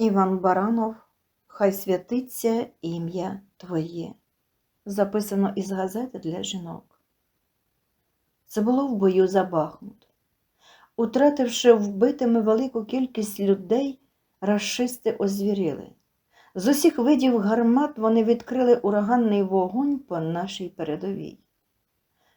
Іван Баранов, Хай святиться ім'я Твоє. Записано із газети для жінок. Це було в бою за Бахмут. Утративши вбитими велику кількість людей, рашисти озвіріли. З усіх видів гармат вони відкрили ураганний вогонь по нашій передовій.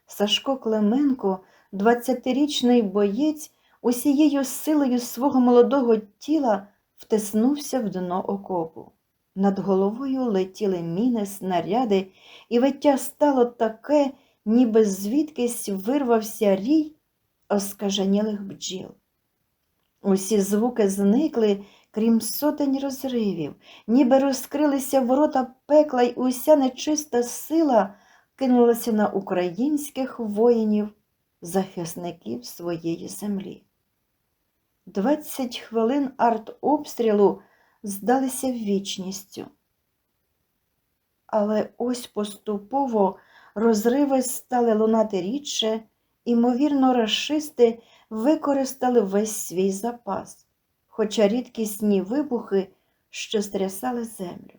Сашко Клименко, 20-річний боєць, усією силою свого молодого тіла втиснувся в дно окопу. Над головою летіли міни, снаряди, і виття стало таке, ніби звідкись вирвався рій оскаженілих бджіл. Усі звуки зникли, крім сотень розривів, ніби розкрилися ворота пекла, й уся нечиста сила кинулася на українських воїнів, захисників своєї землі. Двадцять хвилин артобстрілу здалися вічністю. Але ось поступово розриви стали лунати рідше, імовірно, рашисти використали весь свій запас, хоча рідкісні вибухи ще стрясали землю.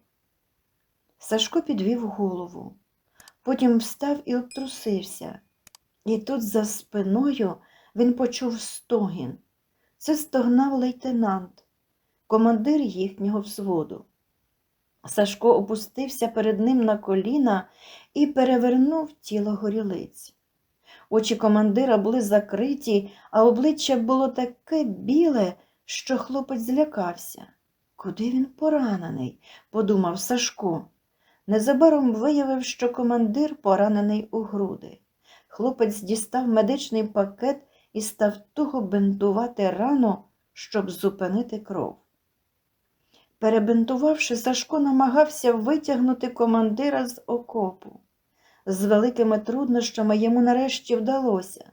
Сашко підвів голову, потім встав і обтрусився. І тут за спиною він почув стогін. Це стогнав лейтенант, командир їхнього взводу. Сашко опустився перед ним на коліна і перевернув тіло горілиць. Очі командира були закриті, а обличчя було таке біле, що хлопець злякався. Куди він поранений? подумав Сашко. Незабаром виявив, що командир поранений у груди. Хлопець дістав медичний пакет і став туго бинтувати рану, щоб зупинити кров. Перебинтувавши, Сашко намагався витягнути командира з окопу. З великими труднощами йому нарешті вдалося.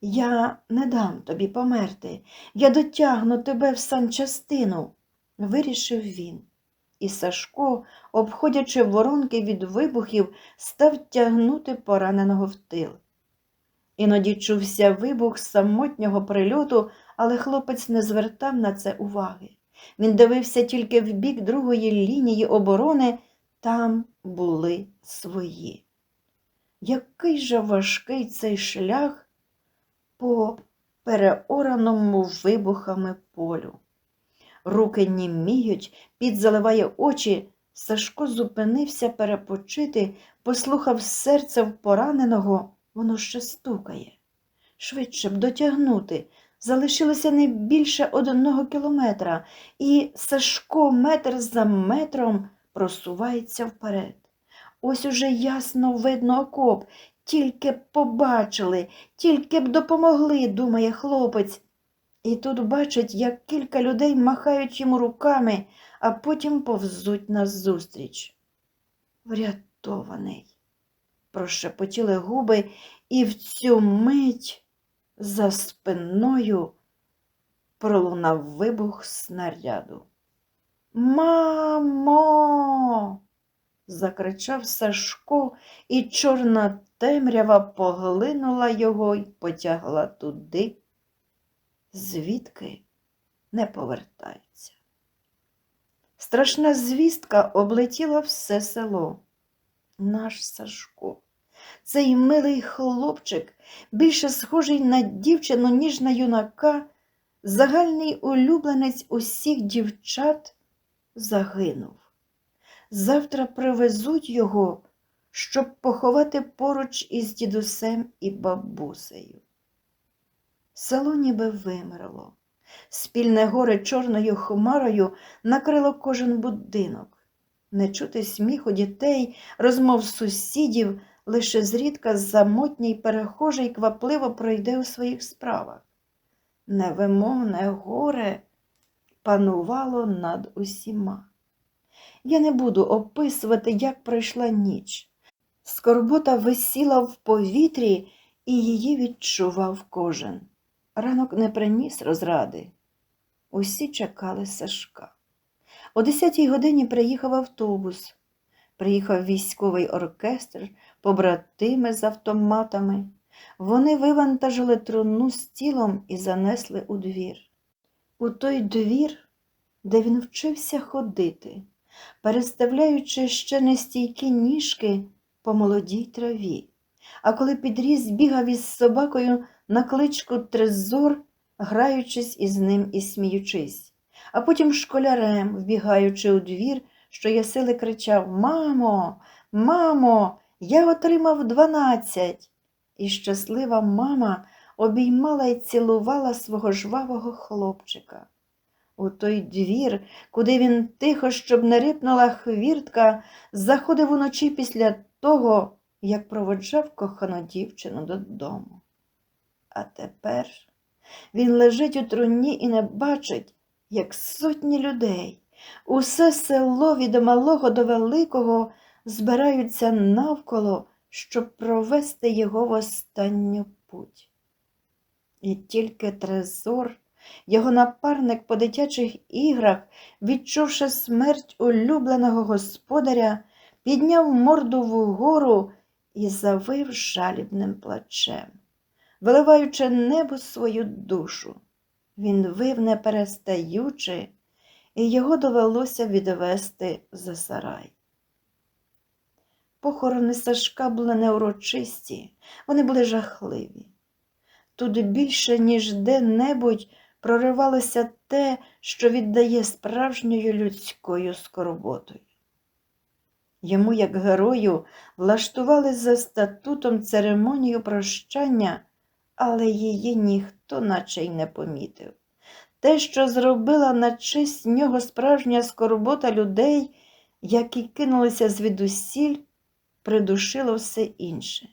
Я не дам тобі померти, я дотягну тебе в санчастину, вирішив він. І Сашко, обходячи воронки від вибухів, став тягнути пораненого в тил. Іноді чувся вибух самотнього прильоту, але хлопець не звертав на це уваги. Він дивився тільки в бік другої лінії оборони, там були свої. Який же важкий цей шлях по переораному вибухами полю. Руки німіють, під заливає очі. Сашко зупинився перепочити, послухав серце в пораненого, воно ще стукає. Швидше б дотягнути. Залишилося не більше одного кілометра, і Сашко метр за метром просувається вперед. Ось уже ясно видно окоп, тільки б побачили, тільки б допомогли, думає хлопець. І тут бачить, як кілька людей махають йому руками, а потім повзуть назустріч. Врятований, прошепотіли губи, і в цю мить за спиною пролунав вибух снаряду. Мамо. закричав Сашко, і чорна темрява поглинула його й потягла туди, звідки не повертаються. Страшна звістка облетіла все село. Наш Сашко, цей милий хлопчик, більше схожий на дівчину, ніж на юнака, загальний улюбленець усіх дівчат, загинув. Завтра привезуть його, щоб поховати поруч із дідусем і бабусею. Село ніби вимерло. Спільне горе чорною хмарою накрило кожен будинок. Не чути сміху дітей, розмов сусідів, лише зрідка замотній перехожий квапливо пройде у своїх справах. Невимовне горе панувало над усіма. Я не буду описувати, як пройшла ніч. Скорбота висіла в повітрі, і її відчував кожен. Ранок не приніс розради. Усі чекали Сашка. О десятій годині приїхав автобус. Приїхав військовий оркестр, побратими з автоматами. Вони вивантажили труну з тілом і занесли у двір. У той двір де він вчився ходити, переставляючи ще нестійкі ніжки по молодій траві. А коли підріс, бігав із собакою на кличку Трезор, граючись із ним і сміючись, а потім школярем, вбігаючи у двір, що я сили кричав Мамо, мамо, я отримав дванадцять. І щаслива мама обіймала і цілувала свого жвавого хлопчика. У той двір, куди він тихо, щоб не рипнула хвіртка, заходив уночі після того, як проводжав кохану дівчину додому. А тепер він лежить у труні і не бачить, як сотні людей, усе село від малого до великого збираються навколо, щоб провести його в останню путь. І тільки Трезор, його напарник по дитячих іграх, відчувши смерть улюбленого господаря, підняв морду вгору і завив жалібним плачем, виливаючи небо свою душу. Він вив не перестаючи, і його довелося відвести за сарай. Похорони Сашка були неурочисті, вони були жахливі. Тут більше, ніж де-небудь, проривалося те, що віддає справжньою людською скорботою. Йому, як герою, влаштували за статутом церемонію прощання, але її ніхто наче й не помітив. Те, що зробила на честь нього справжня скорбота людей, які кинулися звідусіль, придушило все інше.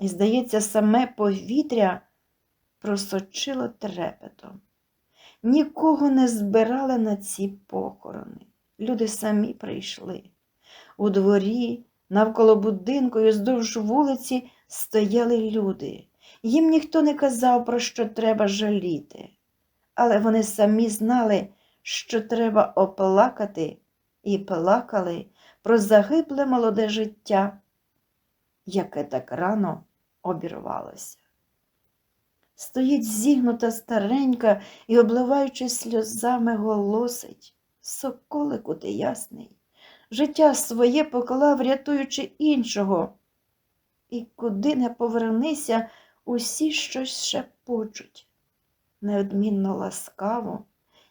І, здається, саме повітря просочило трепетом. Нікого не збирали на ці похорони. Люди самі прийшли. У дворі, навколо будинку і вздовж вулиці стояли люди. Їм ніхто не казав, про що треба жаліти, але вони самі знали, що треба оплакати, і плакали про загибле молоде життя, яке так рано обірвалося. Стоїть зігнута старенька і, обливаючись сльозами, голосить. Соколику ти ясний, життя своє поклав, рятуючи іншого. І куди не повернися, усі щось шепочуть. Неодмінно ласкаво,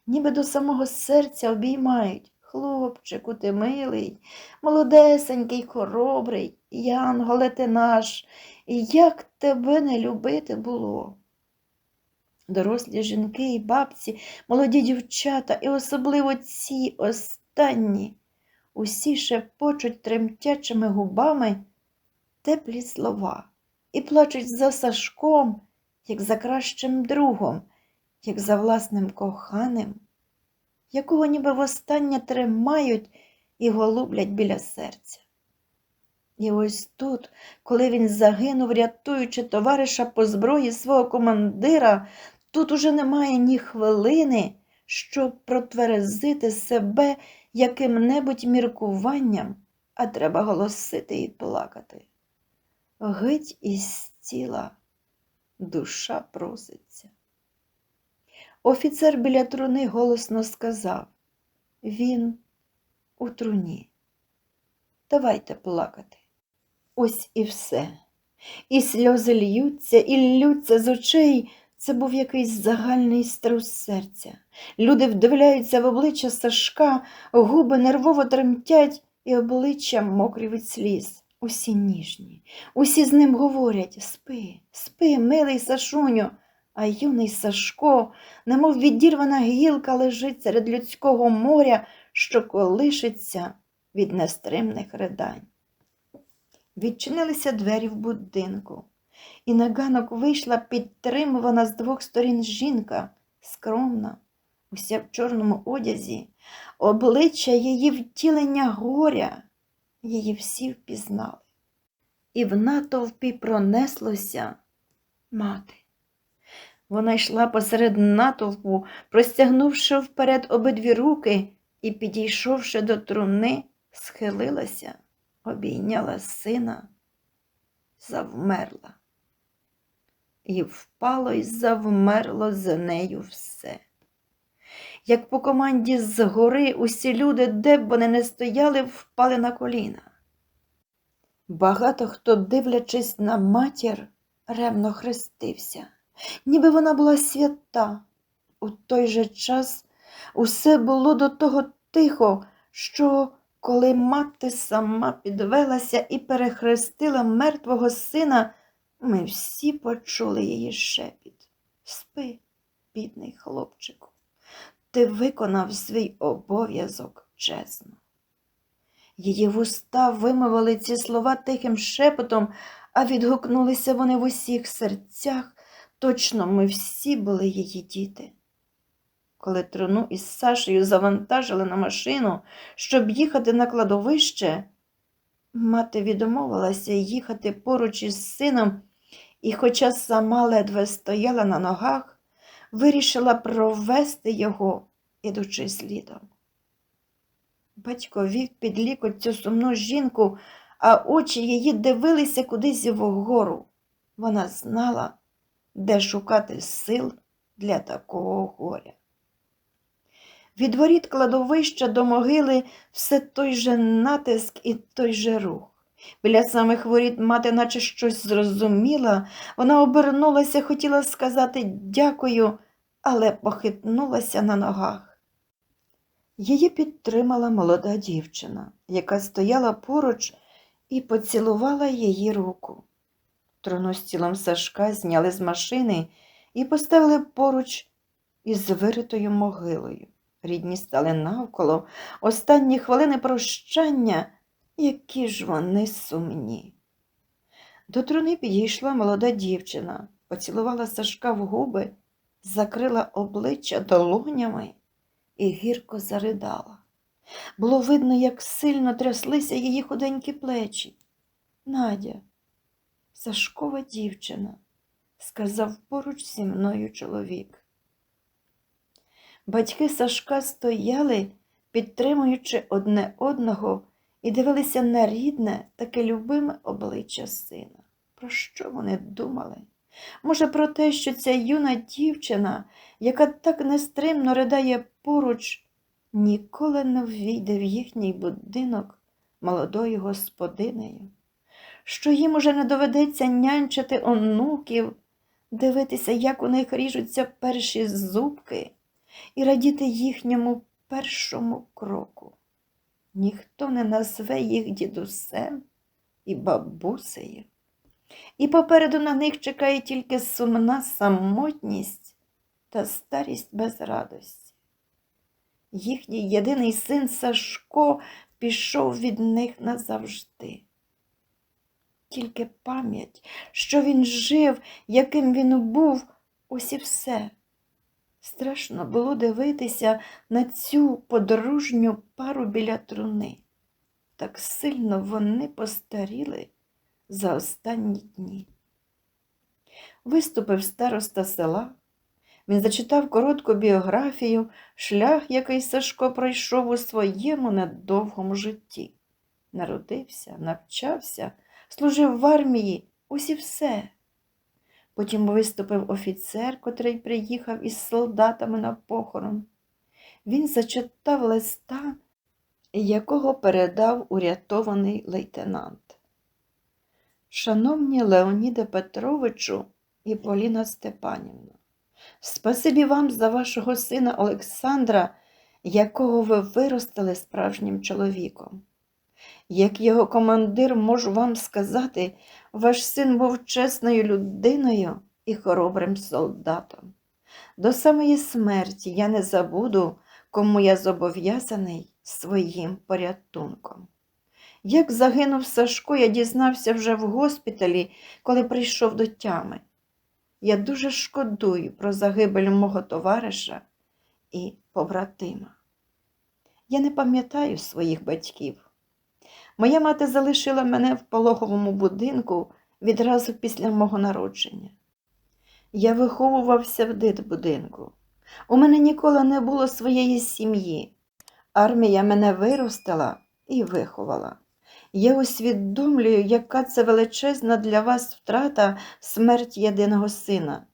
ніби до самого серця обіймають. Хлопчику, ти милий, молодесенький, хоробрий, янголе ти наш, як тебе не любити було. Дорослі жінки і бабці, молоді дівчата, і особливо ці останні, усі шепочуть тремтячими губами теплі слова і плачуть за Сашком, як за кращим другом, як за власним коханим, якого ніби востаннє тримають і голублять біля серця. І ось тут, коли він загинув, рятуючи товариша по зброї свого командира, тут уже немає ні хвилини, щоб протверезити себе яким-небудь міркуванням, а треба голосити і плакати. Геть із тіла душа проситься. Офіцер біля труни голосно сказав він у труні. Давайте плакати. Ось і все. І сльози льються, і ллються з очей. Це був якийсь загальний струс серця. Люди вдивляються в обличчя Сашка, губи нервово тремтять, і обличчя мокрі від сліз. Усі ніжні, усі з ним говорять спи, спи, милий Сашуню, а юний Сашко, немов відірвана гілка, лежить серед людського моря, що колишиться від нестримних ридань. Відчинилися двері в будинку, і на ганок вийшла підтримувана з двох сторін жінка, скромна, уся в чорному одязі, обличчя її втілення горя, її всі впізнали. І в натовпі пронеслося мати. Вона йшла посеред натовпу, простягнувши вперед обидві руки і, підійшовши до труни, схилилася, обійняла сина, завмерла. І впало й завмерло за нею все. як по команді згори усі люди, де б вони не стояли, впали на коліна. Багато хто, дивлячись на матір, ревно хрестився, ніби вона була свята. У той же час усе було до того тихо, що коли мати сама підвелася і перехрестила мертвого сина, ми всі почули її шепіт. Спи, бідний хлопчику, ти виконав свій обов'язок чесно. Її вуста вимовили ці слова тихим шепотом, а відгукнулися вони в усіх серцях. Точно ми всі були її діти. Коли труну із Сашею завантажили на машину, щоб їхати на кладовище, мати відмовилася їхати поруч із сином і, хоча сама ледве стояла на ногах, вирішила провести його, ідучи слідом. Батько вів під лікоть цю сумну жінку, а очі її дивилися кудись вгору. Вона знала, де шукати сил для такого горя. Від воріт кладовища до могили все той же натиск і той же рух. Біля самих воріт мати наче щось зрозуміла, вона обернулася, хотіла сказати дякую, але похитнулася на ногах. Її підтримала молода дівчина, яка стояла поруч і поцілувала її руку. Труну з тілом Сашка зняли з машини і поставили поруч із виритою могилою. Рідні стали навколо останні хвилини прощання, які ж вони сумні. До труни підійшла молода дівчина, поцілувала Сашка в губи, закрила обличчя долонями і гірко заридала. Було видно, як сильно тряслися її худенькі плечі. Надя, Сашкова дівчина, сказав поруч зі мною чоловік. Батьки Сашка стояли, підтримуючи одне одного, і дивилися на рідне, таке любиме обличчя сина. Про що вони думали? Може, про те, що ця юна дівчина, яка так нестримно ридає поруч, ніколи не ввійде в їхній будинок молодою господинею, що їм уже не доведеться нянчити онуків, дивитися, як у них ріжуться перші зубки і радіти їхньому першому кроку. Ніхто не назве їх дідусем і бабусею. І попереду на них чекає тільки сумна самотність та старість без радості. Їхній єдиний син Сашко пішов від них назавжди. Тільки пам'ять, що він жив, яким він був, ось і все. Страшно було дивитися на цю подружню пару біля труни. Так сильно вони постаріли за останні дні. Виступив староста села. Він зачитав коротку біографію, шлях, який Сашко пройшов у своєму недовгому житті. Народився, навчався, служив в армії, ось і все. Потім виступив офіцер, котрий приїхав із солдатами на похорон. Він зачитав листа, якого передав урятований лейтенант. Шановні Леоніде Петровичу і Поліна Степанівна, спасибі вам за вашого сина Олександра, якого ви виростили справжнім чоловіком. Як його командир можу вам сказати, ваш син був чесною людиною і хоробрим солдатом. До самої смерті я не забуду, кому я зобов'язаний своїм порятунком. Як загинув Сашко, я дізнався вже в госпіталі, коли прийшов до тями. Я дуже шкодую про загибель мого товариша і побратима. Я не пам'ятаю своїх батьків. Моя мати залишила мене в пологовому будинку відразу після мого народження. Я виховувався в дитбудинку. У мене ніколи не було своєї сім'ї. Армія мене виростила і виховала. Я усвідомлюю, яка це величезна для вас втрата смерть єдиного сина.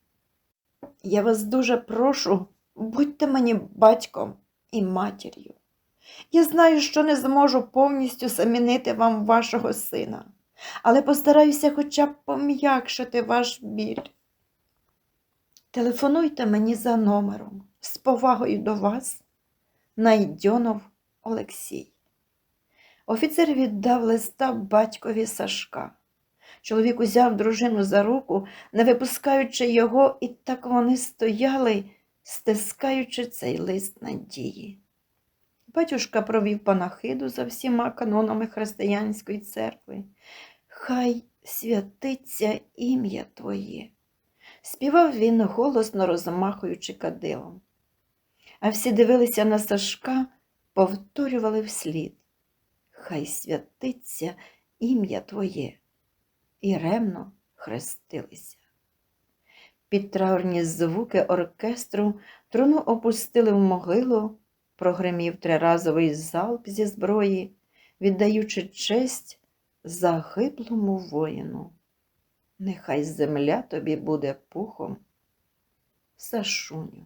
Я вас дуже прошу будьте мені батьком і матір'ю. Я знаю, що не зможу повністю замінити вам вашого сина, але постараюся хоча б пом'якшити ваш біль. Телефонуйте мені за номером з повагою до вас, Найдьонов Олексій. Офіцер віддав листа батькові Сашка. Чоловік узяв дружину за руку, не випускаючи його, і так вони стояли, стискаючи цей лист надії. Батюшка провів панахиду за всіма канонами християнської церкви. Хай святиться ім'я Твоє. Співав він, голосно розмахуючи кадилом. А всі дивилися на Сашка, повторювали вслід. Хай святиться ім'я Твоє. І ремно хрестилися. Під траурні звуки оркестру труну опустили в могилу, прогремів триразовий залп зі зброї, віддаючи честь загиблому воїну. Нехай земля тобі буде пухом, Сашуню.